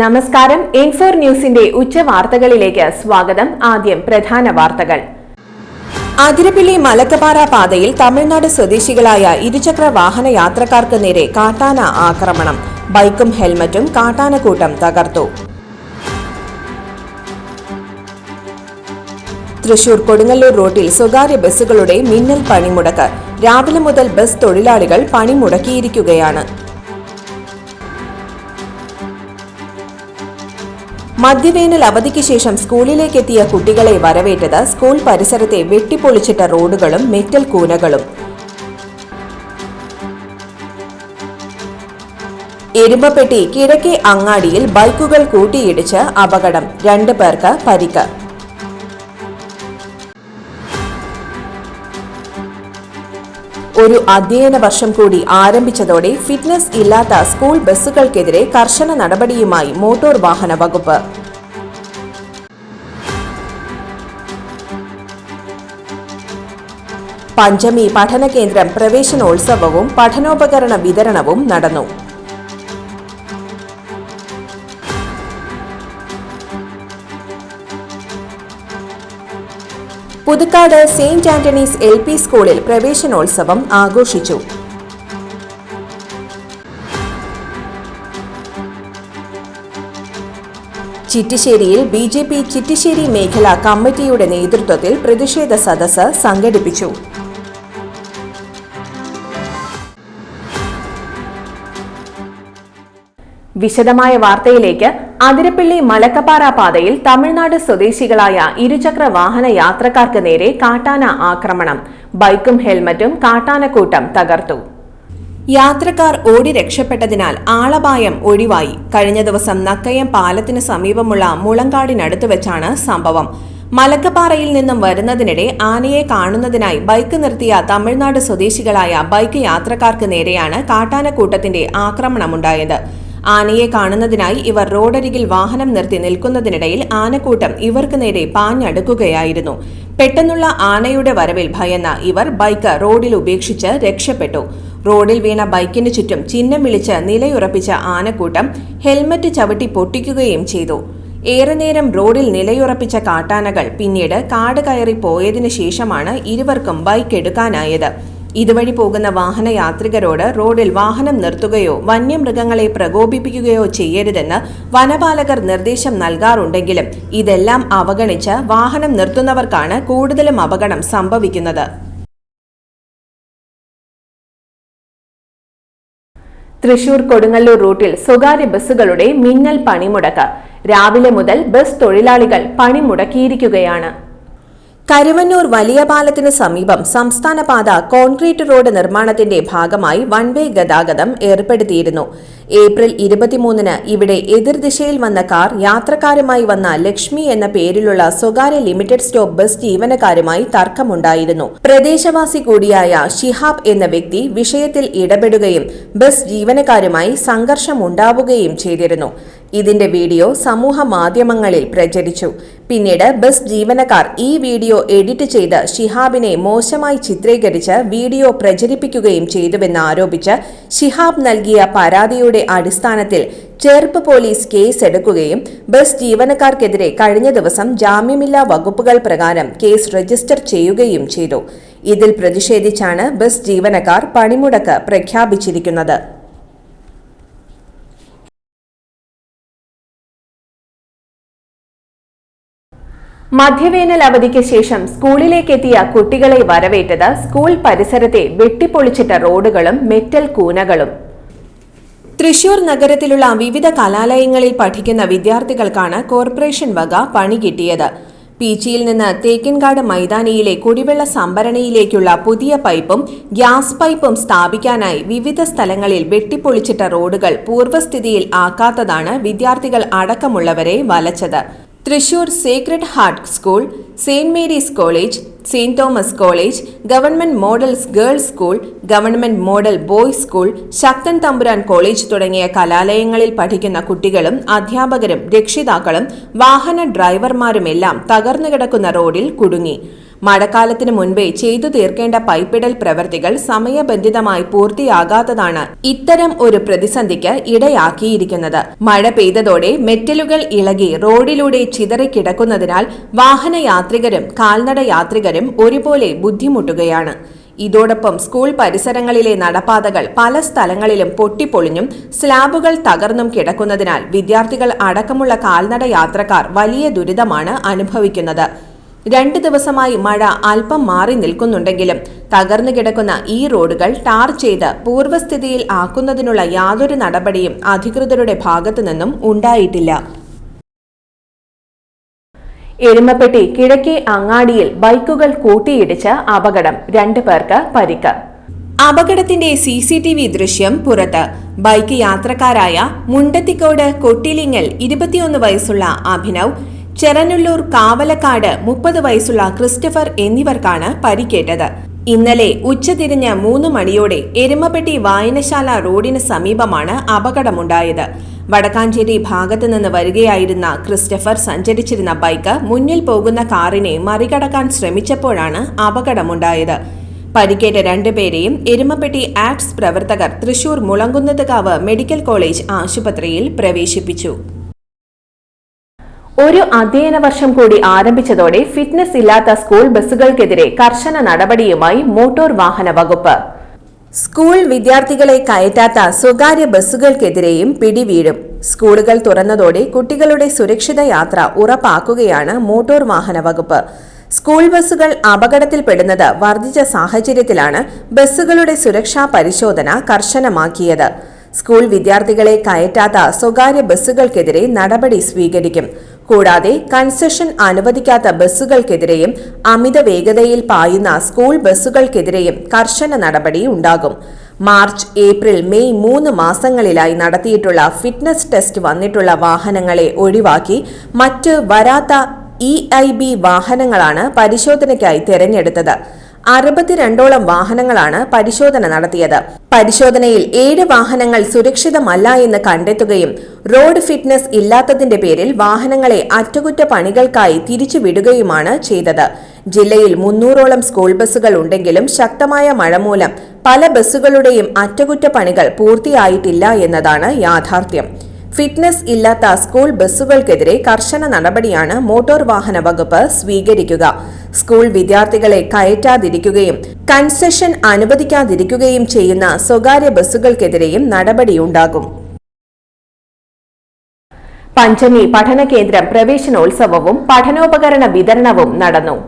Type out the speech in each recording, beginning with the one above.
നമസ്കാരം. ഇൻഫോർ ന്യൂസിന്റെ ഉച്ച വാർത്തകളിലേക്ക് സ്വാഗതം. ആദ്യം പ്രധാന വാർത്തകൾ. അതിരപ്പിള്ളി മലക്കപ്പാറ പാതയിൽ തമിഴ്നാട് സ്വദേശികളായ ഇരുചക്ര വാഹന യാത്രക്കാർക്ക് നേരെ കാട്ടാന ആക്രമണം. ബൈക്കും ഹെൽമറ്റും കാട്ടാനക്കൂട്ടം തകർത്തു. തൃശൂർ കൊടുങ്ങല്ലൂർ റോഡിൽ സ്വകാര്യ ബസ്സുകളുടെ മിന്നൽ പണിമുടക്ക്. രാവിലെ മുതൽ ബസ് തൊഴിലാളികൾ പണിമുടക്കിയിരിക്കുകയാണ്. മധ്യവേനൽ അവധിക്ക് ശേഷം സ്കൂളിലേക്കെത്തിയ കുട്ടികളെ വരവേറ്റത് സ്കൂൾ പരിസരത്തെ വെട്ടിപ്പൊളിച്ചിട്ട റോഡുകളും മെറ്റൽ കൂനകളും. എരുമപ്പെട്ടി കിഴക്കേ അങ്ങാടിയിൽ ബൈക്കുകൾ കൂട്ടിയിടിച്ച് അപകടം. രണ്ടു പേർക്ക് പരിക്ക്. ഒരു അധ്യയന വർഷം കൂടി ആരംഭിച്ചതോടെ ഫിറ്റ്നസ് ഇല്ലാത്ത സ്കൂൾ ബസ്സുകൾക്കെതിരെ കർശന നടപടിയുമായി മോട്ടോർ വാഹന വകുപ്പ്. പഞ്ചമി പഠന കേന്ദ്രം പ്രവേശനോത്സവവും പഠനോപകരണ വിതരണവും നടന്നു. Puthukkad saint Antony's L P സ്കൂളിൽ പ്രവേശനോത്സവം ആഘോഷിച്ചു. ചിറ്റിശ്ശേരിയിൽ ബി ജെ പി ചിറ്റിശ്ശേരി മേഖല കമ്മിറ്റിയുടെ നേതൃത്വത്തിൽ പ്രതിഷേധ സദസ് സംഘടിപ്പിച്ചു. വിശദമായ വാർത്തയിലേക്ക് അതിരപ്പിള്ളി മലക്കപ്പാറ പാതയിൽ തമിഴ്നാട് സ്വദേശികളായ ഇരുചക്ര വാഹന യാത്രക്കാർക്ക് നേരെ കാട്ടാന ആക്രമണം. ബൈക്കും ഹെൽമറ്റും കാട്ടാനക്കൂട്ടം തകർത്തു. യാത്രക്കാർ ഓടി രക്ഷപ്പെട്ടതിനാൽ ആളപായം ഒഴിവായി. കഴിഞ്ഞ ദിവസം നക്കയം പാലത്തിന് സമീപമുള്ള മുളങ്കാടിനടുത്ത് വെച്ചാണ് സംഭവം. മലക്കപ്പാറയിൽ നിന്നും വരുന്നതിനിടെ ആനയെ കാണുന്നതിനായി ബൈക്ക് നിർത്തിയ തമിഴ്നാട് സ്വദേശികളായ ബൈക്ക് യാത്രക്കാർക്ക് നേരെയാണ് കാട്ടാനക്കൂട്ടത്തിന്റെ ആക്രമണമുണ്ടായത്. ആനയെ കാണുന്നതിനായി ഇവർ റോഡരികിൽ വാഹനം നിർത്തി നിൽക്കുന്നതിനിടയിൽ ആനക്കൂട്ടം ഇവർക്ക് നേരെ പാഞ്ഞടുക്കുകയായിരുന്നു. പെട്ടെന്നുള്ള ആനയുടെ വരവിൽ ഭയന്ന ഇവർ ബൈക്ക് റോഡിൽ ഉപേക്ഷിച്ച് രക്ഷപ്പെട്ടു. റോഡിൽ വീണ ബൈക്കിന് ചുറ്റും ചിഹ്നം വിളിച്ച് നിലയുറപ്പിച്ച ആനക്കൂട്ടം ഹെൽമറ്റ് ചവിട്ടി പൊട്ടിക്കുകയും ചെയ്തു. ഏറെ നേരം റോഡിൽ നിലയുറപ്പിച്ച കാട്ടാനകൾ പിന്നീട് കാട് കയറി പോയതിനു ശേഷമാണ് ഇരുവർക്കും ബൈക്ക് എടുക്കാനായത്. ഇതുവഴി പോകുന്ന വാഹന യാത്രികരോട് റോഡിൽ വാഹനം നിർത്തുകയോ വന്യമൃഗങ്ങളെ പ്രകോപിപ്പിക്കുകയോ ചെയ്യരുതെന്ന് വനപാലകർ നിർദ്ദേശം നൽകാറുണ്ടെങ്കിലും ഇതെല്ലാം അവഗണിച്ച് വാഹനം നിർത്തുന്നവർക്കാണ് കൂടുതലും അപകടം സംഭവിക്കുന്നത്. തൃശൂർ കൊടുങ്ങല്ലൂർ റൂട്ടിൽ സ്വകാര്യ ബസ്സുകളുടെ മിന്നൽ പണിമുടക്ക്. രാവിലെ മുതൽ ബസ് തൊഴിലാളികൾ പണിമുടക്കിയിരിക്കുകയാണ്. കരുവന്നൂർ വലിയ പാലത്തിന് സമീപം സംസ്ഥാനപാത കോൺക്രീറ്റ് റോഡ് നിർമ്മാണത്തിന്റെ ഭാഗമായി വൺ വേ ഗതാഗതം ഏർപ്പെടുത്തിയിരുന്നു. ഏപ്രിൽ ഇരുപത്തിമൂന്നിന് ഇവിടെ എതിർദിശയിൽ വന്ന കാർ യാത്രക്കാരുമായി വന്ന ലക്ഷ്മി എന്ന പേരിലുള്ള സ്വകാര്യ ലിമിറ്റഡ് സ്റ്റോപ്പ് ബസ് ജീവനക്കാരുമായി തർക്കമുണ്ടായിരുന്നു. പ്രദേശവാസി കൂടിയായ ഷിഹാബ് എന്ന വ്യക്തി വിഷയത്തിൽ ഇടപെടുകയും ബസ് ജീവനക്കാരുമായി സംഘർഷമുണ്ടാവുകയും ചെയ്തിരുന്നു. ഇതിന്റെ വീഡിയോ സമൂഹ മാധ്യമങ്ങളിൽ പ്രചരിച്ചു. പിന്നീട് ബസ് ജീവനക്കാർ ഈ വീഡിയോ എഡിറ്റ് ചെയ്ത് ഷിഹാബിനെ മോശമായി ചിത്രീകരിച്ച് വീഡിയോ പ്രചരിപ്പിക്കുകയും ചെയ്തുവെന്ന് ആരോപിച്ച് ഷിഹാബ് നൽകിയ പരാതിയുടെ അടിസ്ഥാനത്തിൽ ചേർപ്പ് പോലീസ് കേസ് എടുക്കുകയും ബസ് ജീവനക്കാർക്കെതിരെ കഴിഞ്ഞ ദിവസം ജാമ്യമില്ലാ വകുപ്പുകൾ പ്രകാരം കേസ് രജിസ്റ്റർ ചെയ്യുകയും ചെയ്തു. ഇതിൽ പ്രതിഷേധിച്ചാണ് ബസ് ജീവനക്കാർ പണിമുടക്ക് പ്രഖ്യാപിച്ചിരിക്കുന്നത്. മധ്യവേനൽ അവധിക്ക് ശേഷം സ്കൂളിലേക്കെത്തിയ കുട്ടികളെ വരവേറ്റത് സ്കൂൾ പരിസരത്തെ വെട്ടിപ്പൊളിച്ചിട്ട റോഡുകളും മെറ്റൽ കൂനകളും. തൃശൂർ നഗരത്തിലുള്ള വിവിധ കലാലയങ്ങളിൽ പഠിക്കുന്ന വിദ്യാർത്ഥികൾക്കാണ് കോർപ്പറേഷൻ വക പണി കിട്ടിയത്. പീച്ചിയിൽ നിന്ന് തേക്കിൻകാട് മൈതാനിയിലെ കുടിവെള്ള സംഭരണിയിലേക്കുള്ള പുതിയ പൈപ്പും ഗ്യാസ് പൈപ്പും സ്ഥാപിക്കാനായി വിവിധ സ്ഥലങ്ങളിൽ വെട്ടിപ്പൊളിച്ചിട്ട റോഡുകൾ പൂർവസ്ഥിതിയിൽ ആക്കാത്തതാണ് വിദ്യാർത്ഥികൾ അടക്കമുള്ളവരെ വലച്ചത്. Thrissur sacred heart school saint Mary's college saint Thomas college government models girls school government model boys school Sakthan Thampuran college തുടങ്ങിയ കലാലയങ്ങളിൽ പഠിക്കുന്ന കുട്ടികളും അധ്യാപകരും രക്ഷിതാക്കളും വാഹന ഡ്രൈവർമാരുമെല്ലാം തകർന്നു കിടക്കുന്ന റോഡിൽ കുടുങ്ങി. മഴക്കാലത്തിന് മുൻപേ ചെയ്തു തീർക്കേണ്ട പൈപ്പിടൽ പ്രവൃത്തികൾ സമയബന്ധിതമായി പൂർത്തിയാകാത്തതാണ് ഇത്തരം ഒരു പ്രതിസന്ധിക്ക് ഇടയാക്കിയിരിക്കുന്നത്. മഴ പെയ്തതോടെ മെറ്റലുകൾ ഇളകി റോഡിലൂടെ ചിതറിക്കിടക്കുന്നതിനാൽ വാഹനയാത്രികരും കാൽനട യാത്രികരും ഒരുപോലെ ബുദ്ധിമുട്ടുകയാണ്. ഇതോടൊപ്പം സ്കൂൾ പരിസരങ്ങളിലെ നടപ്പാതകൾ പല സ്ഥലങ്ങളിലും പൊട്ടിപ്പൊളിഞ്ഞും സ്ലാബുകൾ തകർന്നും കിടക്കുന്നതിനാൽ വിദ്യാർത്ഥികൾ അടക്കമുള്ള കാൽനട യാത്രക്കാർ വലിയ ദുരിതമാണ് അനുഭവിക്കുന്നത്. രണ്ട് ദിവസമായി മഴ അല്പം മാറി നിൽക്കുന്നുണ്ടെങ്കിലും തകർന്നു കിടക്കുന്ന ഈ റോഡുകൾ ടാർ ചെയ്ത് പൂർവസ്ഥിതിയിൽ ആക്കുന്നതിനുള്ള യാതൊരു നടപടിയും അധികൃതരുടെ ഭാഗത്തു നിന്നും ഉണ്ടായിട്ടില്ല. എരുമപ്പെട്ടി കിഴക്കേ അങ്ങാടിയിൽ ബൈക്കുകൾ കൂട്ടിയിടിച്ച് അപകടം രണ്ടു പേർക്ക് പരിക്ക്. അപകടത്തിന്റെ സി സി ടി വി ദൃശ്യം പുറത്ത്. ബൈക്ക് യാത്രക്കാരായ മുണ്ടത്തിക്കോട് കൊട്ടിലിങ്ങൽ ഇരുപത്തിയൊന്ന് വയസ്സുള്ള അഭിനവ് ചെറനുള്ളൂർ കാവലക്കാട് മുപ്പത് വയസ്സുള്ള ക്രിസ്റ്റഫർ എന്നിവർക്കാണ് പരിക്കേറ്റത്. ഇന്നലെ ഉച്ചതിരിഞ്ഞ് മൂന്ന് മണിയോടെ എരുമപ്പെട്ടി വായനശാല റോഡിന് സമീപമാണ് അപകടമുണ്ടായത്. വടക്കാഞ്ചേരി ഭാഗത്തു നിന്ന് വരികയായിരുന്ന ക്രിസ്റ്റഫർ സഞ്ചരിച്ചിരുന്ന ബൈക്ക് മുന്നിൽ പോകുന്ന കാറിനെ മറികടക്കാൻ ശ്രമിച്ചപ്പോഴാണ് അപകടമുണ്ടായത്. പരിക്കേറ്റ രണ്ടുപേരെയും എരുമപ്പെട്ടി ആക്ട്സ് പ്രവർത്തകർ തൃശൂർ മുളങ്കുന്നത്തുകാവ് മെഡിക്കൽ കോളേജ് ആശുപത്രിയിൽ പ്രവേശിപ്പിച്ചു. ഒരു അധ്യയന വർഷം കൂടി ആരംഭിച്ചതോടെ ഫിറ്റ്നസ് ഇല്ലാത്ത സ്കൂൾ ബസ്സുകൾക്കെതിരെ കർശന നടപടിയുമായി മോട്ടോർ വാഹന വകുപ്പ്. സ്കൂൾ വിദ്യാർത്ഥികളെ കയറ്റാത്ത സ്വകാര്യ ബസ്സുകൾക്കെതിരെയും പിടിവീഴും. സ്കൂളുകൾ തുറന്നതോടെ കുട്ടികളുടെ സുരക്ഷിത യാത്ര ഉറപ്പാക്കുകയാണ് മോട്ടോർ വാഹന വകുപ്പ്. സ്കൂൾ ബസ്സുകൾ അപകടത്തിൽപ്പെടുന്നത് വർദ്ധിച്ച സാഹചര്യത്തിലാണ് ബസ്സുകളുടെ സുരക്ഷാ പരിശോധന കർശനമാക്കിയത്. സ്കൂൾ വിദ്യാർത്ഥികളെ കയറ്റാത്ത സ്വകാര്യ ബസ്സുകൾക്കെതിരെ നടപടി സ്വീകരിക്കും. കൂടാതെ കൺസെഷൻ അനുവദിക്കാത്ത ബസ്സുകൾക്കെതിരെയും അമിത വേഗതയിൽ പായുന്ന സ്കൂൾ ബസ്സുകൾക്കെതിരെയും കർശന നടപടി ഉണ്ടാകും. മാർച്ച് ഏപ്രിൽ മെയ് മൂന്ന് മാസങ്ങളിലായി നടത്തിയിട്ടുള്ള ഫിറ്റ്നസ് ടെസ്റ്റ് വന്നിട്ടുള്ള വാഹനങ്ങളെ ഒഴിവാക്കി മറ്റ് വരാത്ത ഇ ഐ ബി വാഹനങ്ങളാണ് പരിശോധനയ്ക്കായി തിരഞ്ഞെടുത്തത്. അറുപത്തിരണ്ടോളം വാഹനങ്ങളാണ് പരിശോധന നടത്തിയത്. പരിശോധനയിൽ ഏഴ് വാഹനങ്ങൾ സുരക്ഷിതമല്ല എന്ന് കണ്ടെത്തുകയും റോഡ് ഫിറ്റ്നസ് ഇല്ലാത്തതിന്റെ പേരിൽ വാഹനങ്ങളെ അറ്റകുറ്റപ്പണികൾക്കായി തിരിച്ചുവിടുകയുമാണ് ചെയ്തത്. ജില്ലയിൽ മുന്നൂറോളം സ്കൂൾ ബസ്സുകൾ ഉണ്ടെങ്കിലും ശക്തമായ മഴ മൂലം പല ബസ്സുകളുടെയും അറ്റകുറ്റപ്പണികൾ പൂർത്തിയായിട്ടില്ല എന്നതാണ് യാഥാർത്ഥ്യം. ഫിറ്റ്നസ് ഇല്ലാത്ത സ്കൂൾ ബസ്സുകൾക്കെതിരെ കർശന നടപടിയാണ് മോട്ടോർ വാഹന വകുപ്പ് സ്വീകരിക്കുക. സ്കൂൾ വിദ്യാർത്ഥികളെ കയറ്റാതിരിക്കുകയും കൺസെഷൻ അനുവദിക്കാതിരിക്കുകയും ചെയ്യുന്ന സ്വകാര്യ ബസ്സുകൾക്കെതിരെയും നടപടിയുണ്ടാകും. പഞ്ചമി പഠന കേന്ദ്രം പ്രവേശനോത്സവവും പഠനോപകരണ വിതരണവും നടന്നു.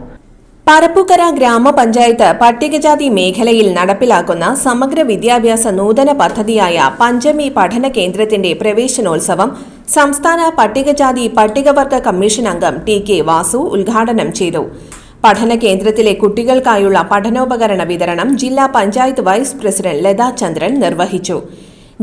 പറപ്പുക്കര ഗ്രാമപഞ്ചായത്ത് പട്ടികജാതി മേഖലയിൽ നടപ്പിലാക്കുന്ന സമഗ്ര വിദ്യാഭ്യാസ നൂതന പദ്ധതിയായ പഞ്ചമി പഠന കേന്ദ്രത്തിന്റെ പ്രവേശനോത്സവം സംസ്ഥാന പട്ടികജാതി പട്ടികവർഗ കമ്മീഷൻ അംഗം ടി കെ വാസു ഉദ്ഘാടനം ചെയ്തു. പഠന കേന്ദ്രത്തിലെ കുട്ടികൾക്കായുള്ള പഠനോപകരണ വിതരണം ജില്ലാ പഞ്ചായത്ത് വൈസ് പ്രസിഡന്റ് ലതാ ചന്ദ്രൻ നിർവഹിച്ചു.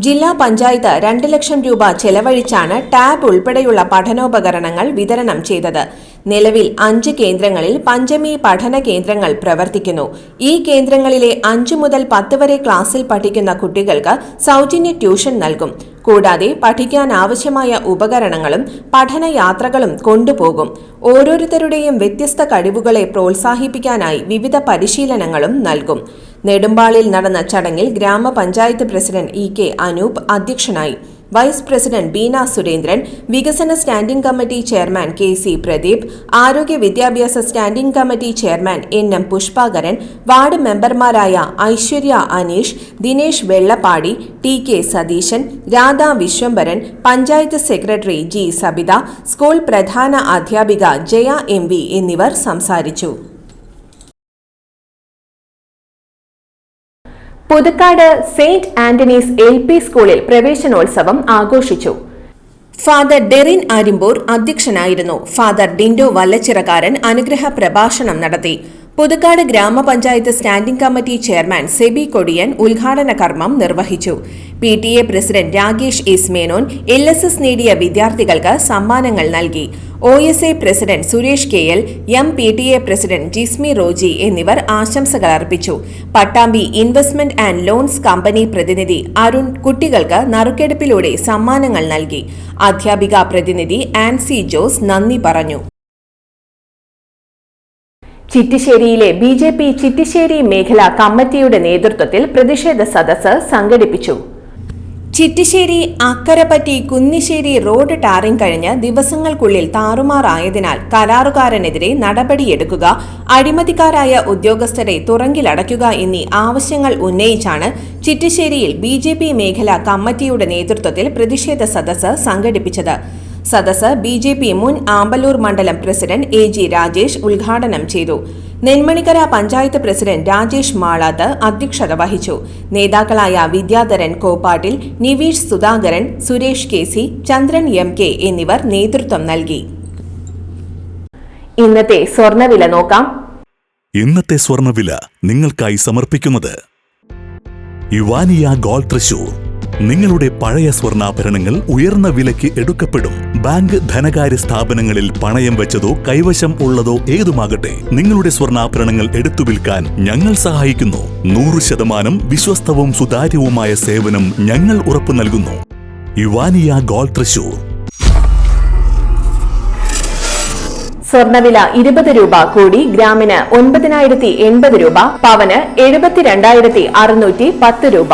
ജില്ലാ പഞ്ചായത്ത് രണ്ട് ലക്ഷം രൂപ ചെലവഴിച്ചാണ് ടാബ് ഉൾപ്പെടെയുള്ള പഠനോപകരണങ്ങൾ വിതരണം ചെയ്തത്. നിലവിൽ അഞ്ച് കേന്ദ്രങ്ങളിൽ പഞ്ചമി പഠന കേന്ദ്രങ്ങൾ പ്രവർത്തിക്കുന്നു. ഈ കേന്ദ്രങ്ങളിലെ അഞ്ചു മുതൽ പത്ത് വരെ ക്ലാസ്സിൽ പഠിക്കുന്ന കുട്ടികൾക്ക് സൗജന്യ ട്യൂഷൻ നൽകും. കൂടാതെ പഠിക്കാൻ ആവശ്യമായ ഉപകരണങ്ങളും പഠനയാത്രകളും കൊണ്ടുപോകും. ഓരോരുത്തരുടെയും വ്യത്യസ്ത കഴിവുകളെ പ്രോത്സാഹിപ്പിക്കാനായി വിവിധ പരിശീലനങ്ങളും നൽകും. നെടുമ്പാളിൽ നടന്ന ചടങ്ങിൽ ഗ്രാമപഞ്ചായത്ത് പ്രസിഡന്റ് ഇ കെ അനൂപ് അധ്യക്ഷനായി. വൈസ് പ്രസിഡന്റ് ബീന സുരേന്ദ്രൻ വികസന standing committee chairman K C Pradeep ആരോഗ്യ വിദ്യാഭ്യാസ standing committee chairman N M Pushpakaran ward മെമ്പർമാരായ Aiswarya Aneesh Dinesh Vellappadi T K Satheesan Radha Viswambaran panchayat secretary G Sabitha school പ്രധാന അധ്യാപിക Jaya M എന്നിവർ സംസാരിച്ചു. Puthukkad saint Antony's L P സ്കൂളിൽ പ്രവേശനോത്സവം ആഘോഷിച്ചു. ഫാദർ ഡെറിൻ ആരിമ്പൂർ അധ്യക്ഷനായിരുന്നു. ഫാദർ ഡിൻഡോ വല്ലച്ചിറകാരൻ അനുഗ്രഹ പ്രഭാഷണം നടത്തി. Puthukkad grama panchayat standing committee chairman Seby Kodiyan ഉദ്ഘാടന കർമ്മം നിർവഹിച്ചു. P T A president Rakesh S Menon L S S നേടിയ വിദ്യാർത്ഥികൾക്ക് സമ്മാനങ്ങൾ നൽകി. O S A president Suresh K L M P T A president Jismi Roji എന്നിവർ ആശംസകൾ അർപ്പിച്ചു. Pattambi investment and loans company പ്രതിനിധി അരുൺ കുട്ടികൾക്ക് നറുക്കെടുപ്പിലൂടെ സമ്മാനങ്ങൾ നൽകി. അധ്യാപിക പ്രതിനിധി ആൻസി ജോസ് നന്ദി പറഞ്ഞു. ചിറ്റിശ്ശേരിയിലെ ബി ജെ പി ചിറ്റിശ്ശേരി മേഖലാ കമ്മിറ്റിയുടെ നേതൃത്വത്തിൽ പ്രതിഷേധ സദസ്സ് സംഘടിപ്പിച്ചു. ചിറ്റിശ്ശേരി അക്കരപ്പറ്റി കുന്നിശ്ശേരി റോഡ് ടാറിംഗ് കഴിഞ്ഞ് ദിവസങ്ങൾക്കുള്ളിൽ താറുമാറായതിനാൽ കരാറുകാരനെതിരെ നടപടിയെടുക്കുക അഴിമതിക്കാരായ ഉദ്യോഗസ്ഥരെ തുറങ്കിലടയ്ക്കുക എന്നീ ആവശ്യങ്ങൾ ഉന്നയിച്ചാണ് ചിറ്റിശ്ശേരിയിൽ ബി മേഖലാ കമ്മിറ്റിയുടെ നേതൃത്വത്തിൽ പ്രതിഷേധ സദസ്സ് സംഘടിപ്പിച്ചത്. സദസ്സ് ബി ജെ പി മുൻ ആമ്പല്ലൂർ മണ്ഡലം പ്രസിഡന്റ് എ ജി രാജേഷ് ഉദ്ഘാടനം ചെയ്തു. നെന്മണിക്കര പഞ്ചായത്ത് പ്രസിഡന്റ് രാജേഷ് മാളാത്ത് അധ്യക്ഷത വഹിച്ചു. നേതാക്കളായ Vidyadharan Koppattil Niveesh Sudhakaran Suresh K C Chandran M K എന്നിവർ നേതൃത്വം നൽകി. ഇന്നത്തെ സ്വർണവില നോക്കാം. ഇന്നത്തെ സ്വർണവില നിങ്ങൾക്കായി സമർപ്പിക്കുന്നത് യുവാനിയ ഗോൾഡ് തൃശൂർ. നിങ്ങളുടെ പഴയ സ്വർണാഭരണങ്ങൾ ഉയർന്ന വിലയ്ക്ക് എടുക്കപ്പെടും. ബാങ്ക് ധനകാര്യ സ്ഥാപനങ്ങളിൽ പണയം വെച്ചതോ കൈവശം ഉള്ളതോ ഏതുമാകട്ടെ നിങ്ങളുടെ സ്വർണാഭരണങ്ങൾ എടുത്തു വിൽക്കാൻ ഞങ്ങൾ സഹായിക്കുന്നു. നൂറ് ശതമാനം വിശ്വസ്തവും സുതാര്യവുമായ സേവനം ഞങ്ങൾ ഉറപ്പു നൽകുന്നു. യുവാനിയ ഗോൾ തൃശൂർ. സ്വർണവില ഇരുപത് രൂപ കൂടി ഗ്രാമിന് ഒൻപതിനായിരത്തി എൺപത് രൂപ പവന് എഴുപത്തിരണ്ടായിരത്തി അറുന്നൂറ്റി പത്ത് രൂപ.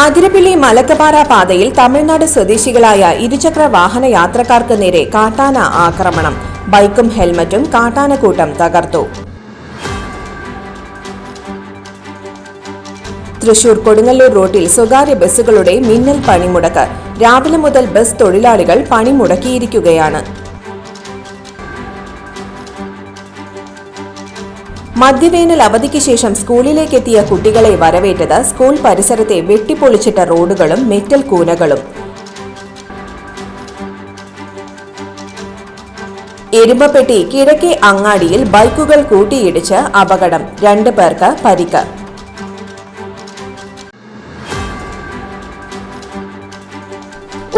അതിരപ്പിള്ളി മലക്കപ്പാറ പാതയിൽ തമിഴ്നാട് സ്വദേശികളായ ഇരുചക്ര വാഹന യാത്രക്കാർക്ക് നേരെ കാട്ടാന ആക്രമണം. ബൈക്കും ഹെൽമറ്റും കാട്ടാനക്കൂട്ടം തകർത്തു. തൃശൂർ കൊടുങ്ങല്ലൂർ റോഡിൽ സ്വകാര്യ ബസ്സുകളുടെ മിന്നൽ പണിമുടക്ക്. രാവിലെ മുതൽ ബസ് തൊഴിലാളികൾ പണിമുടക്കിയിരിക്കുകയാണ്. മധ്യവേനൽ അവധിക്ക് ശേഷം സ്കൂളിലേക്കെത്തിയ കുട്ടികളെ വരവേറ്റത് സ്കൂൾ പരിസരത്തെ വെട്ടിപ്പൊളിച്ചിട്ട റോഡുകളും മെറ്റൽ കൂനകളും. എരുമപ്പെട്ടി കിഴക്കേ അങ്ങാടിയിൽ ബൈക്കുകൾ കൂട്ടിയിടിച്ച് അപകടം. രണ്ടു പേർക്ക് പരിക്ക്.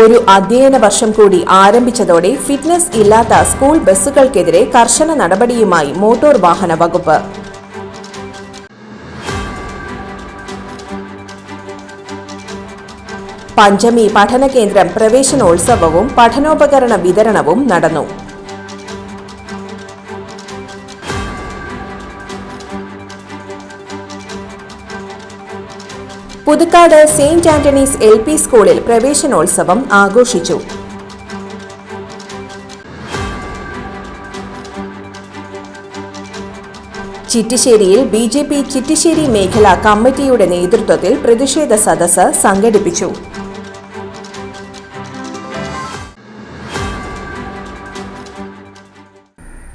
ഒരു അധ്യയന വർഷം കൂടി ആരംഭിച്ചതോടെ ഫിറ്റ്നസ് ഇല്ലാത്ത സ്കൂൾ ബസ്സുകൾക്കെതിരെ കർശന നടപടിയുമായി മോട്ടോർ വാഹന വകുപ്പ്. പഞ്ചമി പഠന കേന്ദ്രം പ്രവേശനോത്സവവും പഠനോപകരണ വിതരണവും നടന്നു. Puthukkad saint Antony's L P സ്കൂളിൽ പ്രവേശനോത്സവം ആഘോഷിച്ചു. ചിറ്റിശ്ശേരിയിൽ ബി ജെ പി ചിറ്റിശ്ശേരി മേഖലാ കമ്മിറ്റിയുടെ നേതൃത്വത്തിൽ പ്രതിഷേധ സദസ്സ് സംഘടിപ്പിച്ചു.